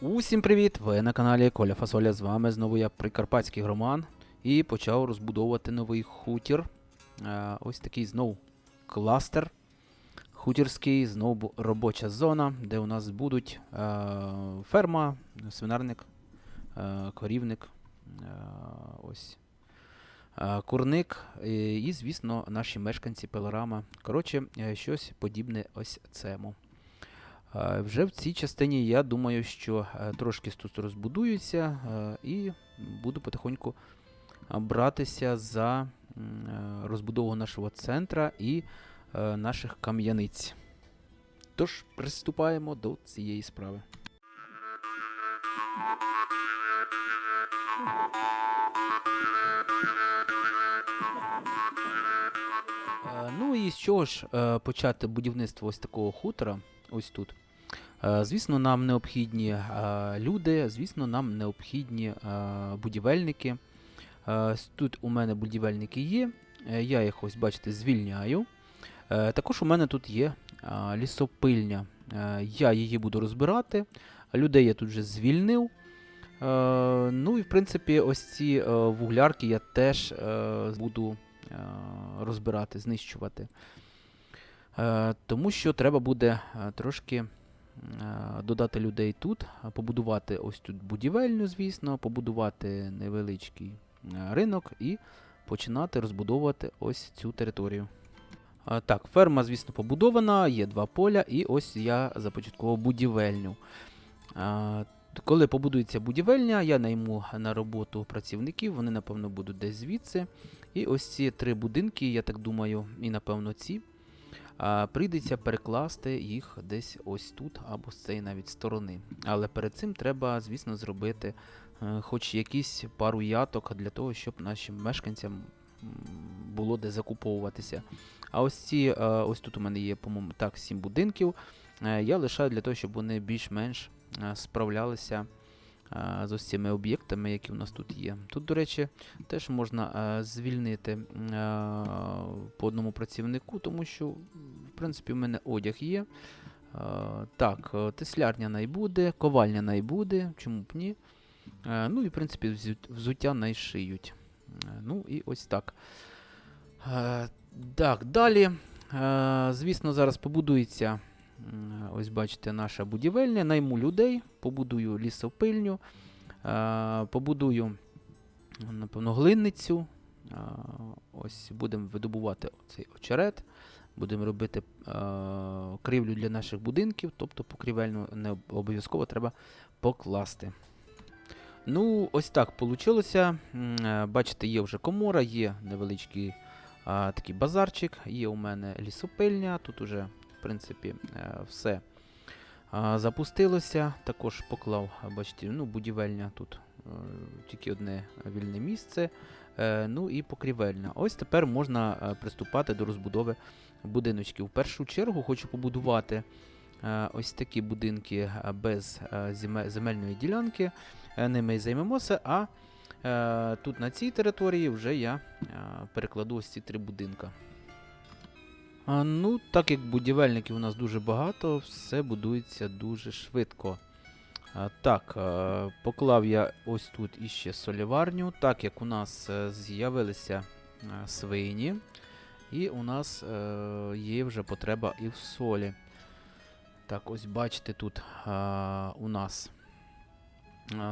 Усім привіт! Ви на каналі Коля Фасоля. З вами знову я Прикарпатський Громан і почав розбудовувати новий хутір. Е, ось такий знову кластер. Хутірський, знову робоча зона, де у нас будуть е, ферма, свинарник, е, корівник, ось курник і, звісно, наші мешканці пилорама. Коротше, щось подібне ось цьому. Е, Вже в цій частині я думаю, що е, трошки тут розбудуються е, і буду потихоньку братися за розбудову нашого центра і наших кам'яниць. Тож приступаємо до цієї справи. Ну і з чого ж почати будівництво ось такого хутора, ось тут. Е, Звісно, нам необхідні е, люди, звісно, нам необхідні е, будівельники. Тут у мене будівельники є, я їх ось, бачите, звільняю. Також у мене тут є лісопильня. Я її буду розбирати. Людей я тут вже звільнив. Ну і в принципі, ось ці вуглярки я теж буду розбирати, знищувати. Е, Тому що треба буде е, трошки е, додати людей тут, побудувати ось тут будівельню, звісно, побудувати невеличкий ринок і починати розбудовувати ось цю територію. Так, ферма, звісно, побудована, є два поля, і ось я започаткував будівельню. Коли побудується будівельня, я найму на роботу працівників, вони, напевно, будуть десь звідси. І ось ці три будинки, я так думаю, і напевно ці. Прийдеться перекласти їх десь ось тут або з цієї навіть сторони. Але перед цим треба, звісно, зробити е, хоч якісь пару яток для того, щоб нашим мешканцям було де закуповуватися. А ось ці, е, ось тут у мене є, по-моєму, так, сім будинків. Е, Я лишаю для того, щоб вони більш-менш справлялися з цими об'єктами, які у нас тут є. Тут, до речі, теж можна звільнити по одному працівнику, тому що, в принципі, в мене одяг є. Так, е, теслярня найбуде, ковальня найбуде, чому б ні. Ну і, в принципі, взуття найшиють. Е, Ну і ось так. Е, Так, далі. Звісно, зараз побудується. М, Ось бачите, наша будівельня. Найму людей, побудую лісопильню, е, побудую, напевно, глинницю. Е, Ось будемо видобувати цей очерет. Будемо робити е, кривлю для наших будинків, тобто покрівельну не обов'язково треба покласти. Ну, ось так вийшло. Бачите, є вже комора, є невеличкий а, такий базарчик, є у мене лісопильня. Тут уже, в принципі, е, все запустилося. Також поклав, бачите, ну, будівельня тут е, тільки одне вільне місце. Е, ну і покрівельня. Ось тепер можна приступати до розбудови будиночків. В першу чергу хочу побудувати ось такі будинки без земельної ділянки. Ними і займемося. А тут на цій території вже я перекладу ось ці три будинка. А, ну, так як будівельників у нас дуже багато, все будується дуже швидко. А, так, е, поклав я ось тут іще соліварню, так як у нас е, з'явилися е, свині, і у нас е, є вже потреба і в солі. Так, ось бачите, тут е, у нас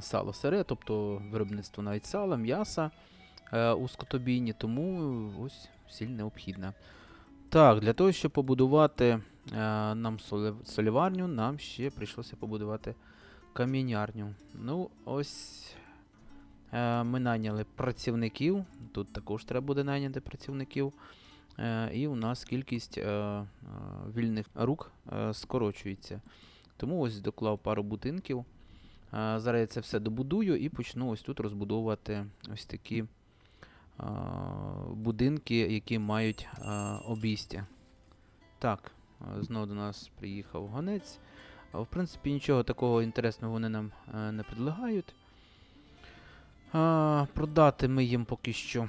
сало сире, тобто виробництво навіть сала, м'яса е, у скотобійні, тому ось сіль необхідна. Так, для того, щоб побудувати е, нам солі- соліварню, нам ще прийшлося побудувати камінярню. Ну, ось е, ми найняли працівників. Тут також треба буде найняти працівників. Е, і у нас кількість вільних рук скорочується. Тому ось доклав пару будинків. Зараз я це все добудую і почну ось тут розбудовувати ось такі будинки, які мають обійстя. Так, знову до нас приїхав гонець. В принципі, нічого такого інтересного вони нам е, не предлагають. А, продати ми їм поки що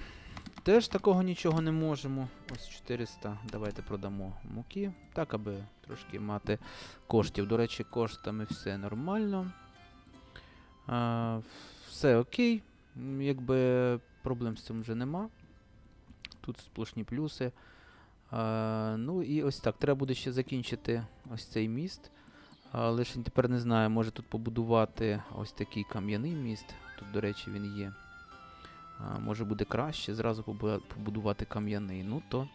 теж такого нічого не можемо. Ось 400. Давайте продамо муки. Так, аби трошки мати коштів. До речі, коштами все нормально. А, все окей. Якби проблем з цим вже нема. Тут сплошні плюси. А, ну і ось так. Треба буде ще закінчити ось цей міст. А, лише тепер не знаю, може тут побудувати ось такий кам'яний міст. Тут, до речі, він є. А, може буде краще зразу побудувати кам'яний. Ну то.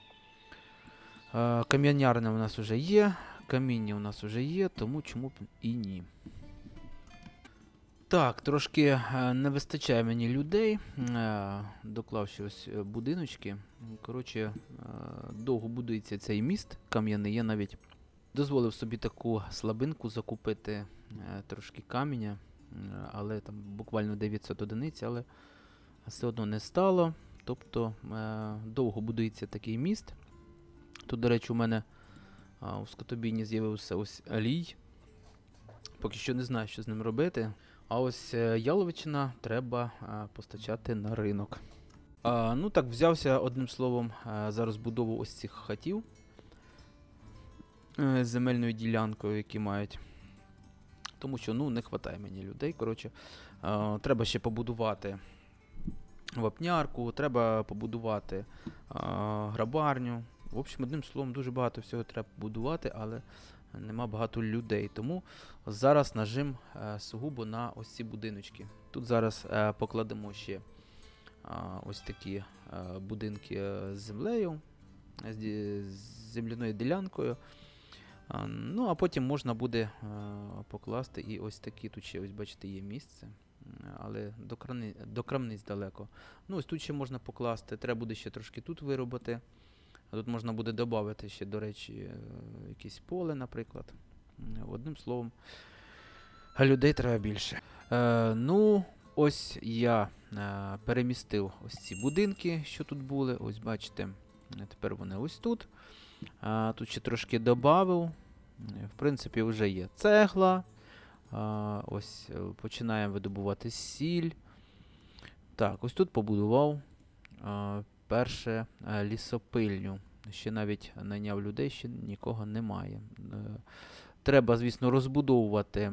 А, кам'янярня у нас вже є, каміння у нас вже є, тому чому б і ні. Так, трошки е, не вистачає мені людей. Е, доклав ще ось е, будиночки. Коротше, довго будується цей міст кам'яний. Я навіть дозволив собі таку слабинку закупити трошки каміння, але там буквально 900 одиниць, але все одно не стало. Тобто довго будується такий міст. Тут, до речі, у мене у скотобійні з'явився ось алій. Поки що не знаю, що з ним робити. А ось е, яловичина треба постачати на ринок. Ну так, взявся одним словом а, за розбудову ось цих хатів е, з земельною ділянкою, які мають. Тому що ну, не вистачає мені людей. Коротше, треба ще побудувати вапнярку, треба побудувати грабарню. В общем, одним словом, дуже багато всього треба будувати, але нема багато людей. Тому зараз нажим е, сугубо на ось ці будиночки. Тут зараз е, покладемо ще ось такі е, будинки е, з землею, з, земляною ділянкою. Ну, а потім можна буде е, покласти і ось такі. Тут ще, ось бачите, є місце. Але до крамниць далеко. Ну, ось тут ще можна покласти. Треба буде ще трошки тут виробити. А Тут можна буде додати ще, до речі, е, якесь поле, наприклад. Одним словом, людей треба більше. Е, ну, ось я е, перемістив ось ці будинки, що тут були. Ось бачите, е, тепер вони ось тут. А, тут ще трошки додав. В принципі, вже є цегла. А, ось е, починаємо видобувати сіль. Так, ось тут побудував перше е, лісопильню. Ще навіть найняв людей, ще нікого немає. Е, Треба, звісно, розбудовувати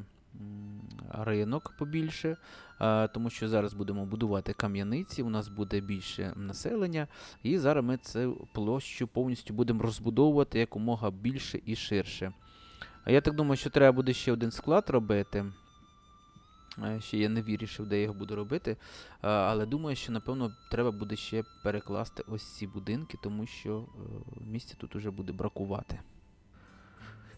ринок побільше, е, тому що зараз будемо будувати кам'яниці, у нас буде більше населення, і зараз ми цю площу повністю будемо розбудовувати якомога більше і ширше. Я так думаю, що треба буде ще один склад робити. Е, Ще я не вирішив, де я його буду робити. Е, Але думаю, що напевно треба буде ще перекласти ось ці будинки, тому що е, місця тут уже буде бракувати.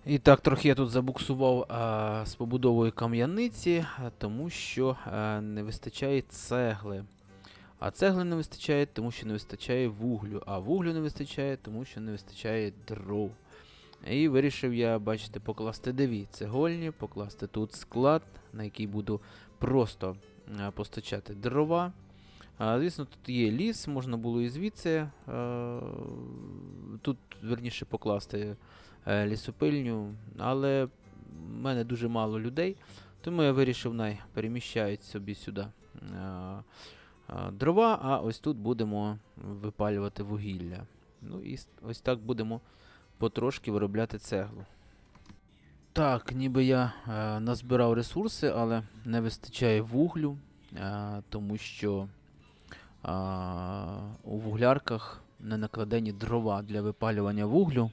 І так, трохи я тут забуксував а, з побудовою кам'яниці, тому що а, не вистачає цегли. А цегли не вистачає, тому що не вистачає вуглю. А вуглю не вистачає, тому що не вистачає дров. І вирішив я, бачите, покласти дві цегольні, покласти тут склад, на який буду просто постачати дрова. Звісно, тут є ліс, можна було і звідси. Тут, верніше, покласти е, лісопильню, але в мене дуже мало людей, тому я вирішив, най переміщають собі сюди е, е, дрова, а ось тут будемо випалювати вугілля. Ну і ось так будемо потрошки виробляти цеглу. Так, ніби я е, назбирав ресурси, але не вистачає вуглю, е, тому що е, у вуглярках не накладені дрова для випалювання вуглю.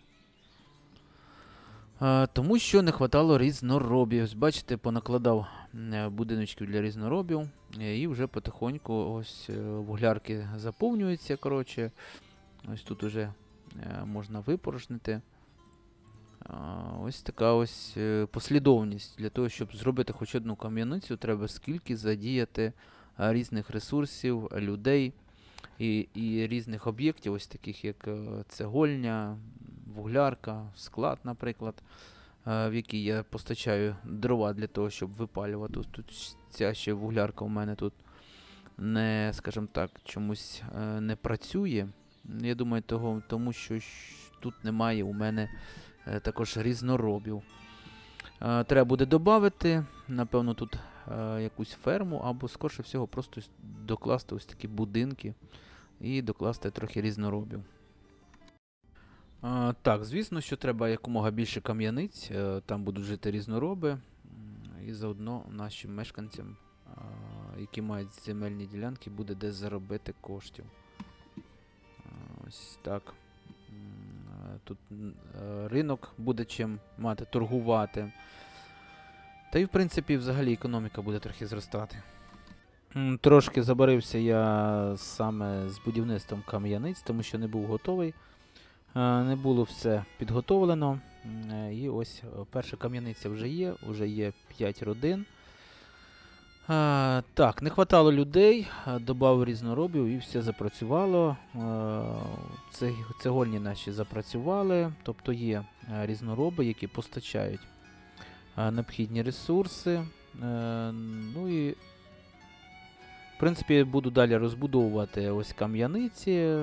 Е, тому що не хватало різноробів. Бачите, понакладав е, будиночків для різноробів, е, і вже потихоньку ось е, вуглярки заповнюються. Коротше. Ось тут уже можна випорожнити. Ось така ось е, послідовність. Для того, щоб зробити хоч одну кам'яницю, треба скільки задіяти різних ресурсів, людей і, і різних об'єктів, ось таких як е, цегольня, вуглярка, склад, наприклад, е, в який я постачаю дрова для того, щоб випалювати. Ось Тут ця ще вуглярка у мене тут не, скажімо так, чомусь е, не працює. Я думаю, того, тому що тут немає у мене е, також різноробів. Е, треба буде додати, напевно, тут е, якусь ферму, або, скорше всього, просто докласти ось такі будинки і докласти трохи різноробів. Так, звісно, що треба якомога більше кам'яниць, там будуть жити різнороби, і заодно нашим мешканцям які мають земельні ділянки, буде де заробити коштів. Ось так. Тут е, ринок буде чим мати торгувати. Та й, в принципі, взагалі економіка буде трохи зростати. Трошки забарився я саме з будівництвом кам'яниць, тому що не був готовий. Е, Не було все підготовлено. Е, І ось перша кам'яниця вже є, вже є 5 родин. Е, Так, не хватало людей, додав різноробів і все запрацювало. Це- Цегольні наші запрацювали, тобто є е, різнороби, які постачають необхідні ресурси. Е, Ну і в принципі, буду далі розбудовувати ось кам'яниці.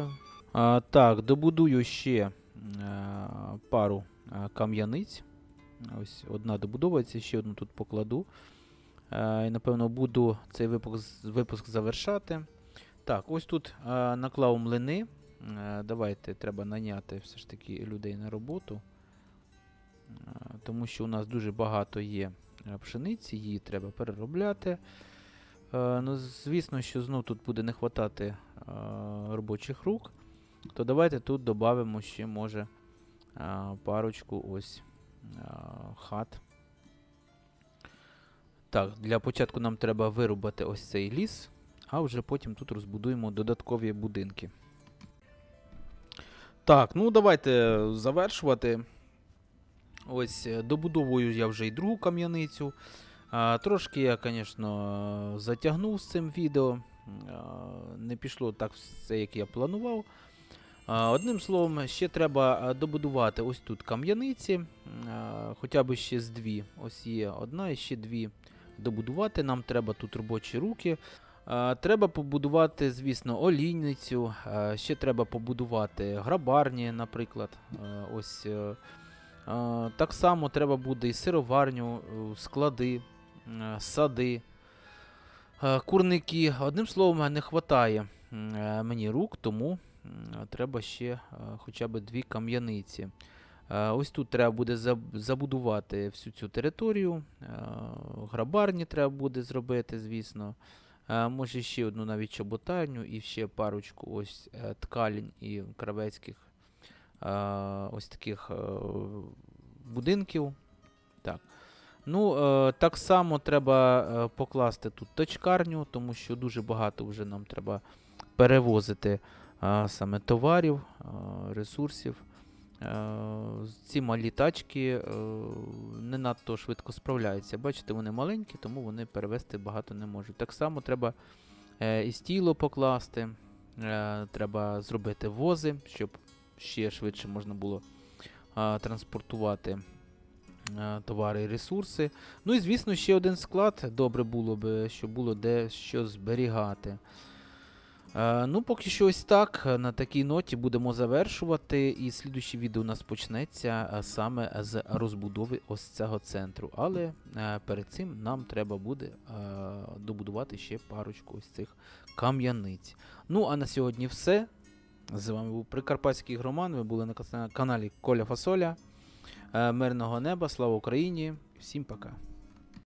А, так, добудую ще е, пару кам'яниць. Ось одна добудовується, ще одну тут покладу. Е, і напевно буду цей випуск, випуск завершати. Так, ось тут е, наклав млини. Е, давайте треба наняти все ж таки людей на роботу. Тому що у нас дуже багато є пшениці, її треба переробляти. Ну, звісно, що знов тут буде не е, робочих рук. То давайте тут додамо ще, може, парочку ось хат. Так, для початку нам треба вирубати ось цей ліс, а вже потім тут розбудуємо додаткові будинки. Так, ну давайте завершувати. Ось е, добудовую я вже і другу кам'яницю. Трошки я, звісно, затягнув з цим відео. Не пішло так все, як я планував. Одним словом, ще треба добудувати ось тут кам'яниці, хоча б ще з дві. Ось є одна і ще дві добудувати. Нам треба тут робочі руки. Треба побудувати, звісно, олійницю. Ще треба побудувати грабарні, наприклад. Ось е, так само треба буде і сироварню, е, склади, е, сади, е, курники. Одним словом, не вистачає мені рук, тому треба ще е, хоча б дві кам'яниці. Е, Ось тут треба буде забудувати всю цю територію. е, Грабарні треба буде зробити, звісно. Е, Може ще одну навіть чоботарню і ще парочку ось ткалінь і кравецьких ось таких будинків. Так. Ну, так само треба покласти тут точкарню, тому що дуже багато вже нам треба перевозити саме товарів, ресурсів. Е, ці малі тачки е, не надто швидко справляються. Бачите, вони маленькі, тому вони перевезти багато не можуть. Так само треба е, і стіло покласти, треба зробити вози, щоб ще швидше можна було транспортувати товари і ресурси. Ну і звісно, ще один склад добре було б, щоб було де що зберігати. Е, ну, поки що ось так. На такій ноті будемо завершувати. І слідуюче відео у нас почнеться е, саме з розбудови ось цього центру. Але е, перед цим нам треба буде е, добудувати ще парочку ось цих кам'яниць. Ну, а на сьогодні все. З вами був Прикарпатський Громан. Ви були на каналі Коля Фасоля. Е, Мирного неба, слава Україні! Всім пока!